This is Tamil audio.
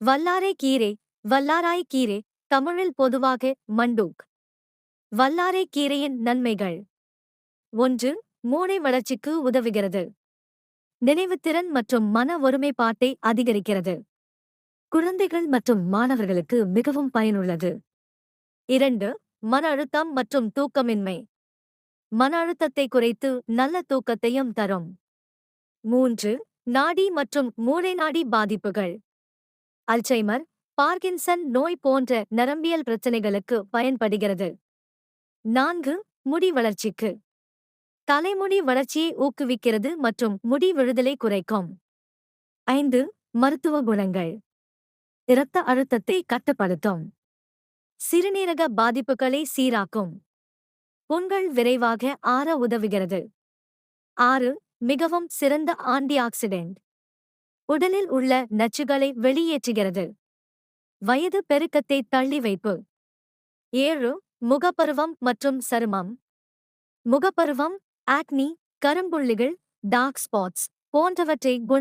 வல்லாரை கீரை வல்லாராய் கீரை தமிழில் பொதுவாக மண்டூக். வல்லாரை கீரையின் நன்மைகள். ஒன்று மூளை வளர்ச்சிக்கு உதவுகிறது. நினைவுத்திறன் மற்றும் மன ஒருமைப்பாட்டை அதிகரிக்கிறது. குழந்தைகள் மற்றும் மாணவர்களுக்கு மிகவும் பயனுள்ளது. இரண்டு மன அழுத்தம் மற்றும் தூக்கமின்மை. மன அழுத்தத்தை குறைத்து நல்ல தூக்கத்தையும் தரும். மூன்று நாடி மற்றும் மூளை நாடி பாதிப்புகள். அல்சைமர் பார்கின்சன் நோய் போன்ற நரம்பியல் பிரச்சினைகளுக்கு பயன்படுகிறது. நான்கு முடி வளர்ச்சிக்கு. தலைமுடி வளர்ச்சியை ஊக்குவிக்கிறது மற்றும் முடி விழுதலை குறைக்கும். ஐந்து மருத்துவ குணங்கள். இரத்த அழுத்தத்தை கட்டுப்படுத்தும். சிறுநீரக பாதிப்புகளை சீராக்கும். புண்கள் விரைவாக ஆற உதவுகிறது. ஆறு மிகவும் சிறந்த ஆன்டி ஆக்சிடென்ட் உடலில் உள்ள நச்சுகளை வெளியேற்றுகிறது. வயது பெருக்கத்தை தள்ளி வைப்பு. ஏழு முகப்பருவம் மற்றும் சருமம். முகப்பருவம் ஆக்னி கரும்புள்ளிகள் டார்க் ஸ்பாட்ஸ் போன்றவற்றை குண